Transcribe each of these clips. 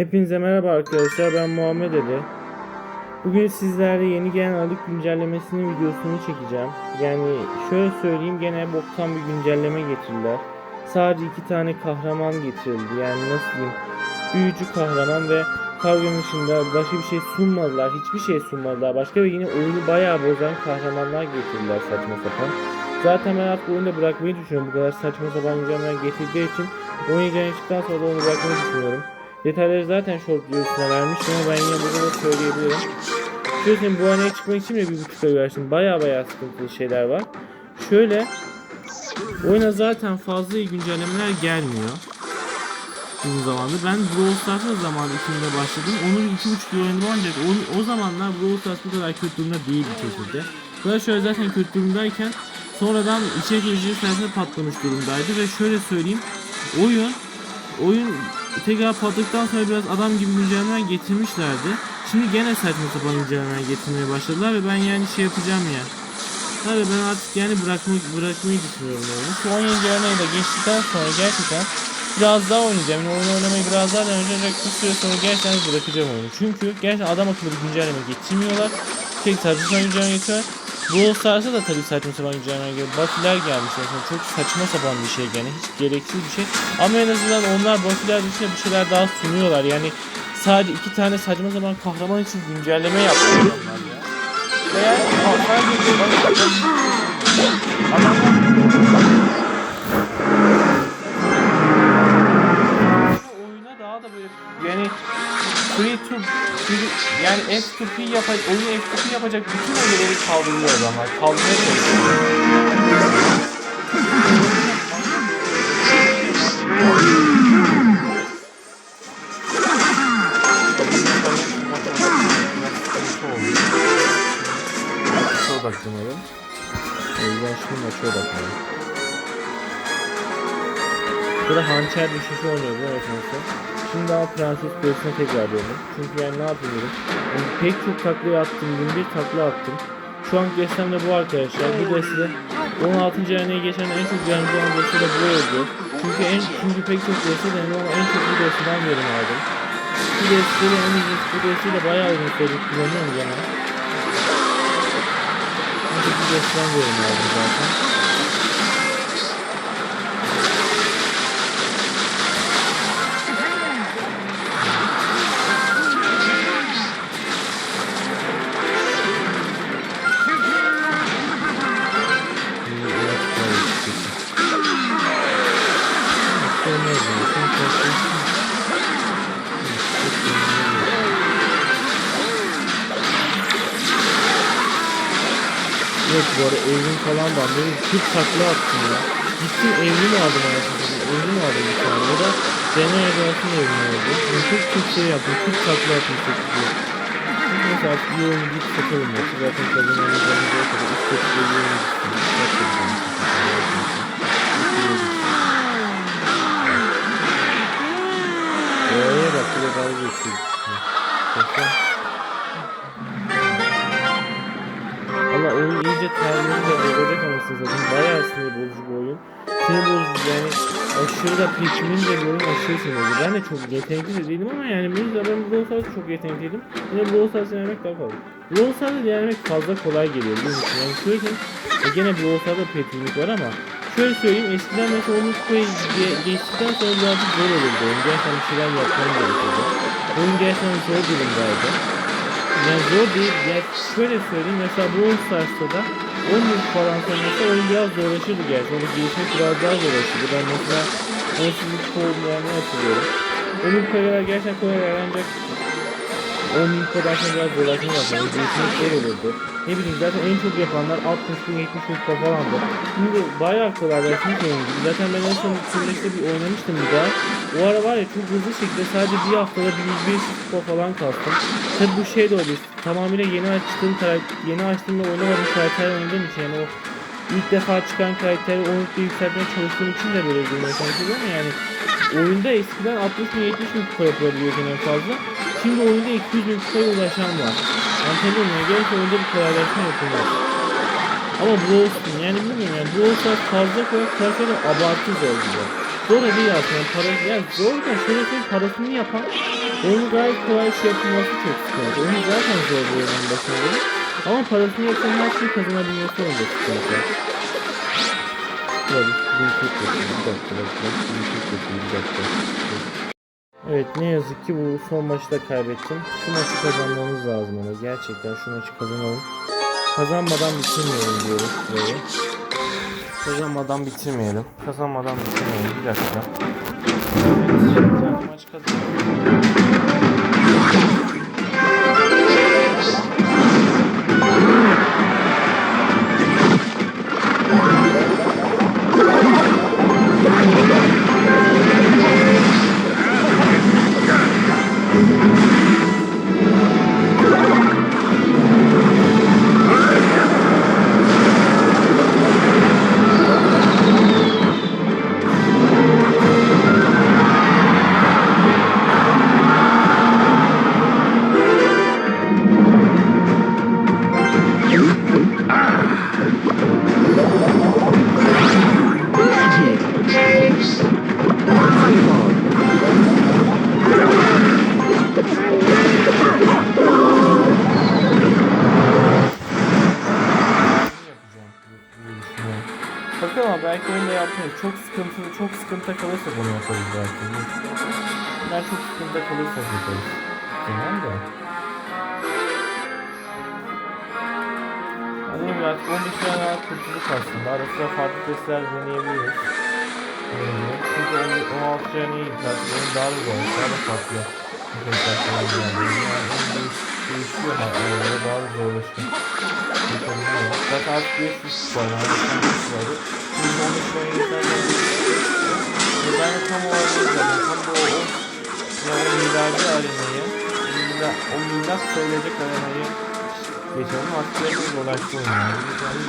Hepinize merhaba arkadaşlar ben Muhammed Ali. Bugün sizlerle yeni gelen Aralık güncellemesinin videosunu çekeceğim. Yani şöyle söyleyeyim gene boktan bir güncelleme getirdiler. Sadece iki tane kahraman getirildi yani nasıl diyeyim büyücü kahraman ve kargın dışında başka bir şey sunmadılar. Hiçbir şey sunmadılar. Başka ve yine oyunu bayağı bozan kahramanlar getirdiler saçma sapan. Zaten ben artık oyunu da bırakmayı düşünüyorum. Bu kadar saçma sapan güncellemeler getirdiği için oyun çıktıktan sonra da onu bırakmayı düşünüyorum. Detayları zaten short videosuna vermiştim ama ben yine burada da söyleyebilirim. Söyleyeyim, bu haneye çıkmak için de bir buçuk ay uğraştım. Baya baya sıkıntılı şeyler var. Şöyle oyuna zaten fazla iyi güncellemeler gelmiyor. Uzun zamandır. Ben Brawl Stars'a zaman içinde başladım. Onu iki buçuk yıl oynadım ancak o, o zamanlar Brawl Stars bu kadar kötü durumda değildi kesinlikle. Böyle şöyle zaten kötü durumdayken sonradan içerik ücreti sayesinde patlamış durumdaydı ve şöyle söyleyeyim oyun oyun tekrar patladıktan sonra biraz adam gibi güncellemeler getirmişlerdi. Şimdi gene saçma sapan güncellemeler getirmeye başladılar ve ben yani şey yapacağım ya. Tabii ben artık yani bırakmayı, bırakmayı düşünüyorum oyunu. Şu 10 güncellemeyi de geçtikten sonra gerçekten biraz daha oynayacağım. Yani oyun oynamayı biraz daha deneyecek bir süre sonra gerçekten bırakacağım oyunu. Çünkü gerçekten adam akıllı bir güncelleme getirmiyorlar. Tek sapan güncelleme getiriyorlar. Brawl Stars'a da tabii saçma sapan güncelleme geliyor. Buffy'ler gelmiş mesela çok saçma sapan bir şey gene hiç gereksiz bir şey. Ama en azından onlar Buffy'ler dışında bir şeyler daha sunuyorlar. Yani sadece iki tane saçma sapan kahraman için güncelleme yapıyorlar onlar ya. Veya sadece oyuna daha yani free to free, yani F2P yapacak oyunu F2P yapacak bütün oyunları kaldırıyor adamlar. Kaldırmaya çalışıyor. Odaklanalım. O yüzden şimdi maça odaklanalım. Burada hançer düşüşü oynuyordu evet neyse. Şimdi daha Prenses Kulesi'ne tekrar döndüm. Çünkü yani ne yapayım dedim. Yani pek çok takla attım, 21 takla attım. Şu an destem de bu arkadaşlar. Bu deste 16. haneye geçen en çok yardımcı olan deste de bu oldu. Çünkü en çünkü pek çok deste denedim ama en çok bu desteden verim aldım. Bu desteyle en iyi bu desteyle bayağı uzun süredir kullanıyorum gene. En çok bu desteden verim aldım zaten. Evet bu arada evrim falan da benim 40 takla attım ya. Gittim evrim aldım anasını Evrim aldım bir tane. O da deney edasının evrimi oldu. Yani çok çok şey yaptım. 40 takla attım çok güzel. Neyse artık bir oyunu git satalım ya. Zaten kazananlarımız o kadar. Bir oyunu gitsin. Eee bak bir de dalga geçiyor. Ama oyun iyice terbiyeni de bozacak anasını satayım. Bayağı sinir bozucu bir oyun. Sinir bozucu yani aşırı da pekimin de bir oyun aşırı sinir bozucu. Ben de çok yetenekli de değilim ama yani bu yüzden ben Brawl Stars'ta çok yetenekliydim. Yine Brawl Stars'ı denemek daha kolay. Brawl Stars'ı denemek fazla kolay geliyor biliyor musun? Yani söyleyeyim e gene Brawl Stars'ta pekiminlik var ama Şöyle söyleyeyim eskiden mesela onu ge- geçtikten sonra birazcık zor olurdu oyun. Gerçekten bir şeyler yapmam gerekiyordu. Oyun gerçekten zor durumdaydı. Yani zor değil. Yani şöyle söyleyeyim mesela Brawl Stars'ta da 10 yıl falan sonra mesela oyun biraz zorlaşırdı gerçi. Onu gelişmek biraz daha zorlaşırdı. Ben mesela 18 kupa olduğunu hatırlıyorum. Onun kupalar gerçekten kolay ancak 10 bin kupadan sonra biraz zorlaşmaya başladı. Gelişmek zor olurdu. Ne bileyim zaten en çok yapanlar 60 bin 70 bin falandı. Şimdi bayağı kolaylaşmış oyun gibi. Zaten ben en son Sürleş'te bir oynamıştım bir daha. O ara var ya çok hızlı şekilde sadece bir haftada bir 100 kupa falan kastım. Tabi bu şey de oldu. Tamamıyla yeni açtığım karakter, yeni açtığım ve oynamadığım karakter oynadığım için yani o ilk defa çıkan karakteri oyunda yükseltmeye çalıştığım için de böyle durmaya çalışıyorum ama yani oyunda eskiden 60 bin 70 bin kupa yapılabiliyordu en fazla. Şimdi oyunda 200 bin ulaşan var. Muyum? Gerçi oyunda bir kolaylaşma yapılmaz. Ama Brawl Stars yani bilmiyorum yani Brawl Stars fazla kolay karakteri abartı zor gibi. zor değil aslında. Para, ya zor da şöyle söyleyeyim parasını yapan oyunu gayet kolay şey yapılması çok sıkıntı. Oyunu zaten zor bir oyunun başında. Ama parasını yapan her şeyi kazanabilmesi orada sıkıntı. Tabii, bir tek yapayım, bir dakika, bir dakika, bir tek yapayım, bir dakika. Evet ne yazık ki bu son maçı da kaybettim. Şu maçı kazanmamız lazım ama gerçekten şu maçı kazanalım. Kazanmadan bitirmeyelim diyoruz burayı. Kazanmadan bitirmeyelim. Kazanmadan bitirmeyelim. Bir dakika. Evet, maç kazanalım. Sıkıntı kalırsa bunu yaparız belki. Eğer çok sıkıntı kalırsa yaparız. Da. Dediğim gibi artık 15 tane daha kurtulduk aslında. Ara sıra farklı testler deneyebiliriz. Çünkü 16 tane iyi artık oyun daha da zor. Daha da farklı. Yani. Yani değişiyor. ee, Daha da zorlaşıyor. Zaten artık bir üst var. Yani bir üst var. Şimdi 15 tane yeterli. Ve ben tam o arenayı zaten. Tam da o, ya o milyarcı arenayı. O milyar sayılacak arenayı geçelim. Artık biraz zorlaştı oyun yani. Bir tane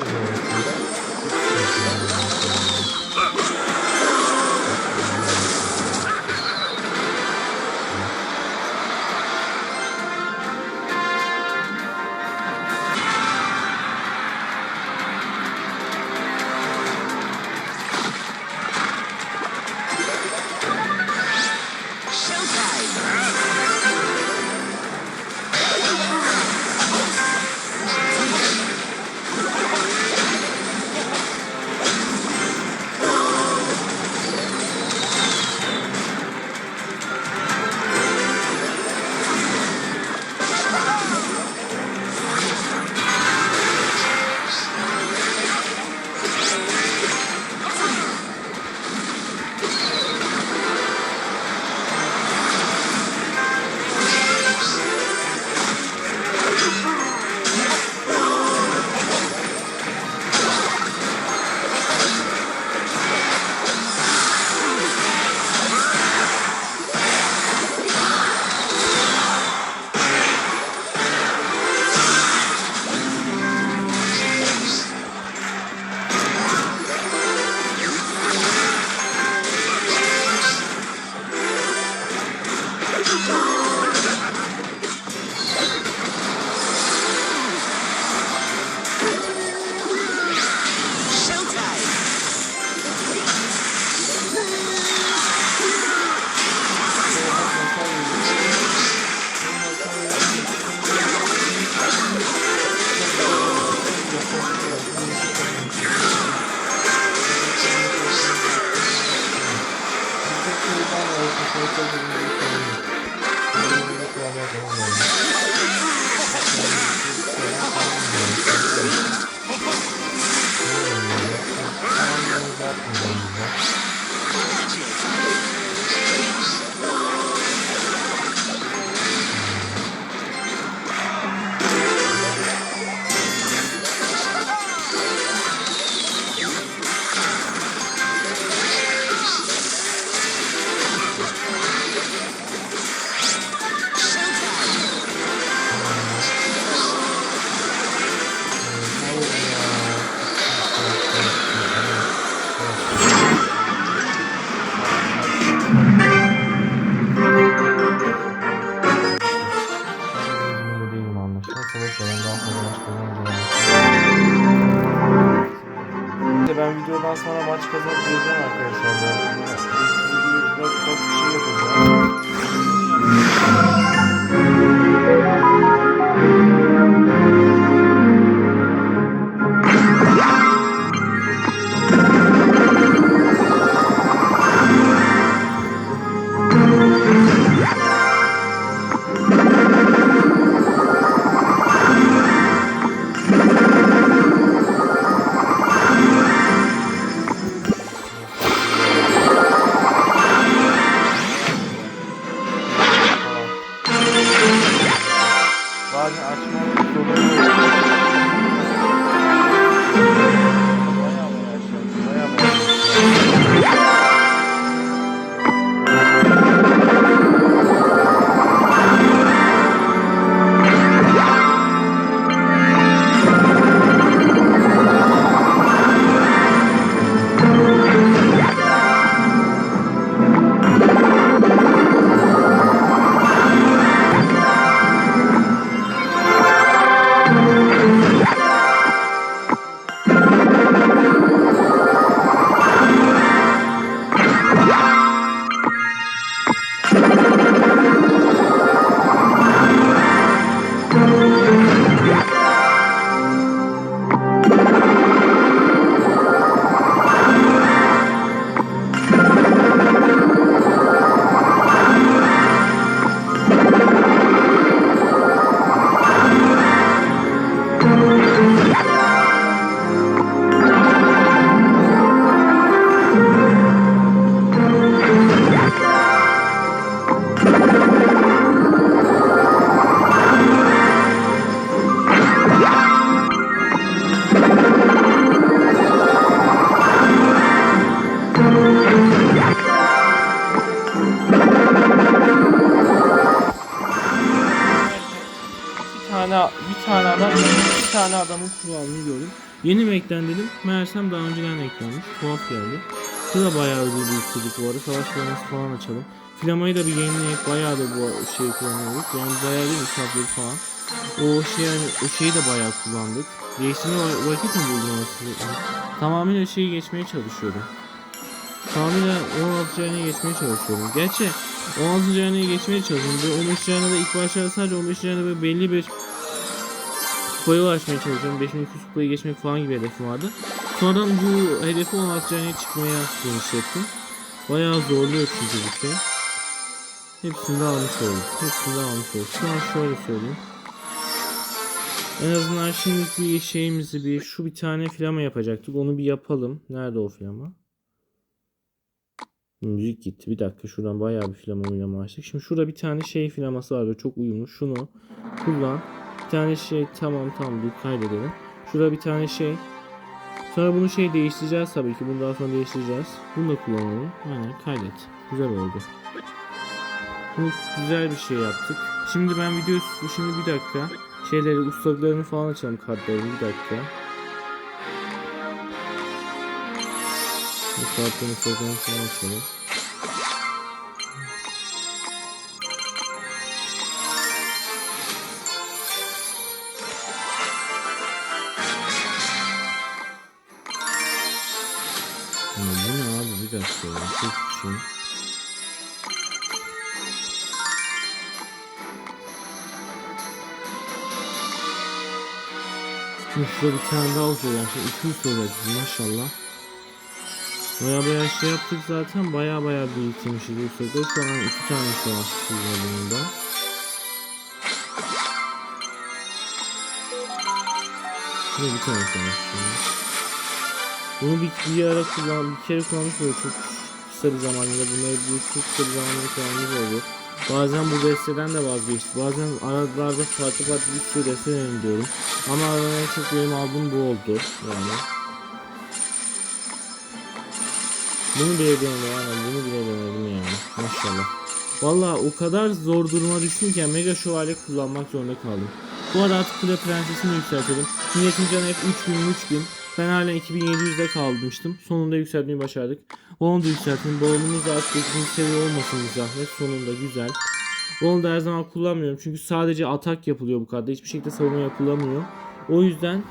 kulağını gördüm. Yeni mi eklendim? Meğersem daha önceden eklenmiş. Tuhaf geldi. Bu da bayağı ödül istedik bu arada. Savaş planası falan açalım. Flamayı da bir yayınlayıp bayağı da bu şeyi kullanıyoruz. Yani bayağı değil mi şapları falan. O şey yani o şeyi de bayağı kullandık. Değiştirme va- vakit mi buldum anasını? Tamamıyla şeyi geçmeye çalışıyorum. Tamamıyla 16. haneye geçmeye çalışıyorum. Gerçi 16. haneye geçmeye çalışıyorum. Bu 15. hanede ilk başlarda sadece 15. hanede böyle belli bir kupaya ulaşmaya çalışıyorum. 5200 kupayı geçmek falan gibi hedefim vardı. Sonradan bu hedefi 16. haneye çıkmaya genişlettim. Bayağı zorluyor çünkü bu şey. Hepsini de almış oldum. Hepsini de almış oldum. Şu an şöyle söyleyeyim. En azından şimdi bir şeyimizi bir şu bir tane flama yapacaktık. Onu bir yapalım. Nerede o flama? Müzik gitti. Bir dakika şuradan bayağı bir flama oynama açtık. Şimdi şurada bir tane şey flaması var. böyle Çok uyumlu. Şunu kullan. Tane şey tamam tamam dur kaydedelim. Şurada bir tane şey. Sonra bunu şey değiştireceğiz tabii ki. Bunu daha sonra değiştireceğiz. Bunu da kullanalım. Aynen kaydet. Güzel oldu. Bu güzel bir şey yaptık. Şimdi ben video şimdi bir dakika şeyleri ustalıklarını falan açalım kartlarını bir dakika. Bu kartların ustalıklarını falan açalım. Ya bu ne abi bir dakika ya çok bir şey. Şimdi şurada bir tane daha olacak yani şimdi 200 olacak maşallah. Baya baya şey yaptık zaten baya baya bu sırada. Şu an iki tane var bunda. Şurada bir tane savaşçı var. Bunu bir, bir ara kullan, bir kere kullanmış böyle çok kısa bir zamanında bunları bir çok kısa bir zamanda kullanmış oldu. Bazen bu desteden de vazgeçtim. Bazen aralarda farklı farklı bir sürü deste diyorum. Ama aradan çok benim aldığım bu oldu yani. Bunu bile denedim yani bunu bile denedim yani maşallah. Valla o kadar zor duruma düştüm ki Mega Şövalye kullanmak zorunda kaldım. Bu arada artık Kule Prensesini yükseltelim. Milletin canı hep 3000 3000. Ben hala 2700'de kalmıştım. Sonunda yükseltmeyi başardık. Onu da yükselttim. Balonumuz da artık 9. seviye olmasın zahmet. Sonunda güzel. Onu da her zaman kullanmıyorum. Çünkü sadece atak yapılıyor bu kadar. Hiçbir şekilde savunma yapılamıyor. O yüzden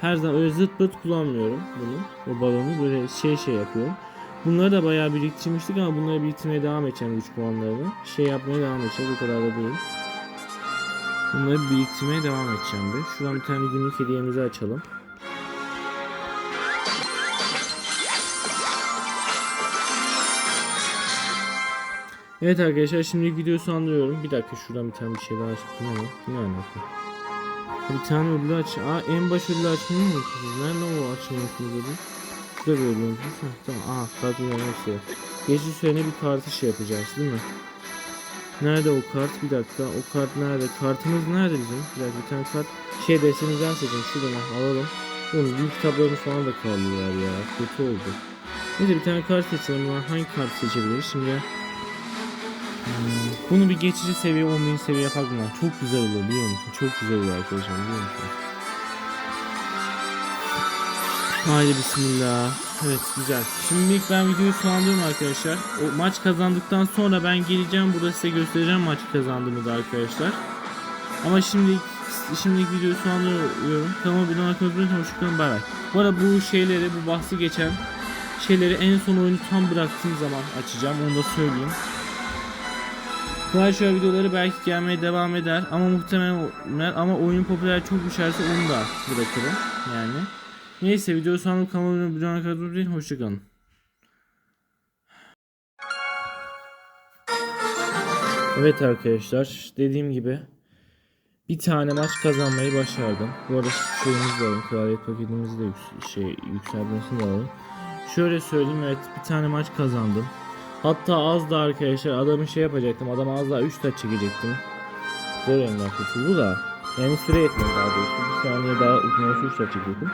Her zaman öyle zırt pırt kullanmıyorum bunu. O balonu böyle şey şey yapıyorum. Bunları da bayağı biriktirmiştik ama bunları biriktirmeye devam edeceğim güç puanlarını. Şey yapmaya devam edeceğim. O kadar da değil. Bunları biriktirmeye devam edeceğim bir. Şuradan bir tane günlük hediyemizi açalım. Evet arkadaşlar şimdi videosu anlıyorum. Bir dakika şuradan bir tane bir şey daha çıktı ama ne alaka? Bir tane ödülü aç. Aa en baş ödülü açmayı mı unutmuşsunuz? Nerede o açmayı unuttunuz ödülü? Şurada unutmuşsunuz. Heh, Tamam. Aha kart hepsi. Geçiş üzerine bir kartı şey yapacağız değil mi? Nerede o kart? Bir dakika. O kart nerede? Kartımız nerede bizim? Bir dakika bir tane kart. Şey desenimizden seçin. Şuradan alalım. Oğlum büyük kitaplarımız falan da kalıyorlar ya. Kötü oldu. Neyse bir tane kart seçelim. Hangi kartı seçebiliriz? Şimdi Bunu bir geçici seviye 10.000 seviye bunlar. Çok güzel olur biliyor musun? Çok güzel olur arkadaşlar biliyor musun? Haydi bismillah. Evet güzel. Şimdilik ben videoyu sonlandırıyorum arkadaşlar. O maç kazandıktan sonra ben geleceğim. Burada size göstereceğim maç kazandığımı da arkadaşlar. Ama şimdilik şimdilik videoyu sonlandırıyorum. Kanalıma bir daha unutmayın. Hoşçakalın. Bay bay. Bu arada bu şeyleri bu bahsi geçen şeyleri en son oyunu tam bıraktığım zaman açacağım. Onu da söyleyeyim. Royale videoları belki gelmeye devam eder ama muhtemelen ama oyun popüler çok düşerse onu da bırakırım yani. Neyse video sonunda kanalıma bir kadar değil. Hoşçakalın. Evet arkadaşlar dediğim gibi bir tane maç kazanmayı başardım. Bu arada şeyimiz de alalım. Kraliyet paketimizi de yüks- şey, yükseltmesini de alalım. Şöyle söyleyeyim evet bir tane maç kazandım. Hatta az da arkadaşlar adamı şey yapacaktım. Adama az daha 3 taç çekecektim. Zor elinden kurtuldu da. Yani süre yetmedi daha doğrusu. Bir saniye daha uzun 3 taç çekecektim.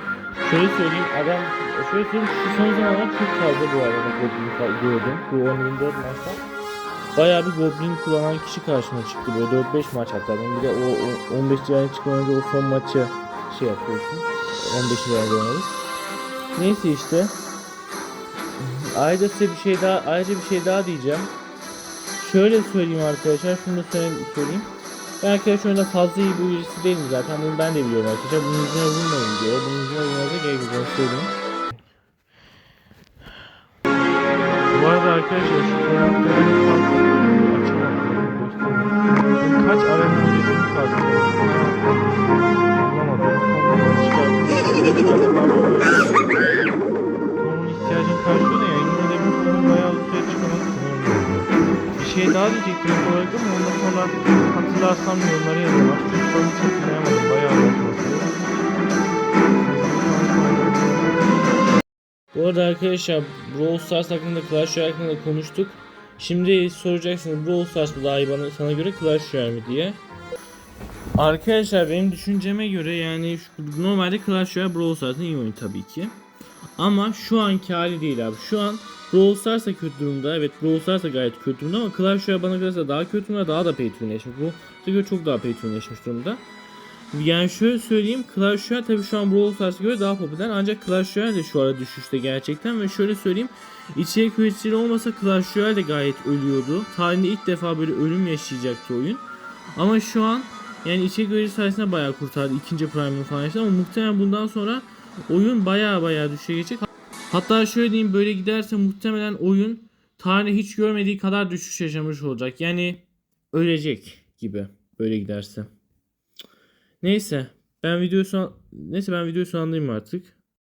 Şöyle söyleyeyim adam şöyle söyleyeyim şu son zamanlar çok fazla bu arada Goblin gördüm. Bu 10-24 maçta. Bayağı bir Goblin kullanan kişi karşıma çıktı böyle 4-5 maç hatta. Ben bir de o 15 yani çıkmadan önce o son maçı şey yapıyorsun. 15 liraya oynadık. Neyse işte. Ayrıca size bir şey daha ayrıca bir şey daha diyeceğim. Şöyle söyleyeyim arkadaşlar, şunu da söyleyeyim. Ben arkadaşlar oyunda fazla iyi bir birisi değilim zaten. Bunu ben de biliyorum arkadaşlar. Bunun yüzüne vurmayın diyor. Bunun yüzüne vurmanıza gerek yok. Bu arada arkadaşlar şu. Kaç arena öncesinin kartı şey daha diyecektim olarak ama ondan sonra hatırlarsam yorumları. Çünkü ben hiç hatırlayamadım. Bayağı Bu arada arkadaşlar Brawl Stars hakkında Clash Royale hakkında konuştuk. Şimdi soracaksınız Brawl Stars mı daha iyi bana sana göre Clash Royale mi diye. Arkadaşlar benim düşünceme göre yani şu- normalde Clash Royale Brawl Stars'ın iyi oyunu tabii ki. Ama şu anki hali değil abi. Şu an Brawl Stars kötü durumda. Evet Brawl Stars gayet kötü durumda ama Clash Royale bana göre daha kötü durumda. Daha da pay to winleşmiş. Bu göre çok daha pay to durumda. Yani şöyle söyleyeyim Clash Royale tabii şu an Brawl Stars'a göre daha popüler ancak Clash Royale de şu ara düşüşte gerçekten ve şöyle söyleyeyim içerik üreticileri olmasa Clash Royale de gayet ölüyordu. Tarihinde ilk defa böyle ölüm yaşayacaktı oyun. Ama şu an yani içerik üreticisi sayesinde bayağı kurtardı ikinci Prime'ını falan işte ama muhtemelen bundan sonra oyun bayağı bayağı düşüşe geçecek. Hatta şöyle diyeyim böyle giderse muhtemelen oyun tarihte hiç görmediği kadar düşüş yaşamış olacak. Yani ölecek gibi böyle giderse. Neyse ben videoyu son neyse ben videoyu sonlandırayım artık.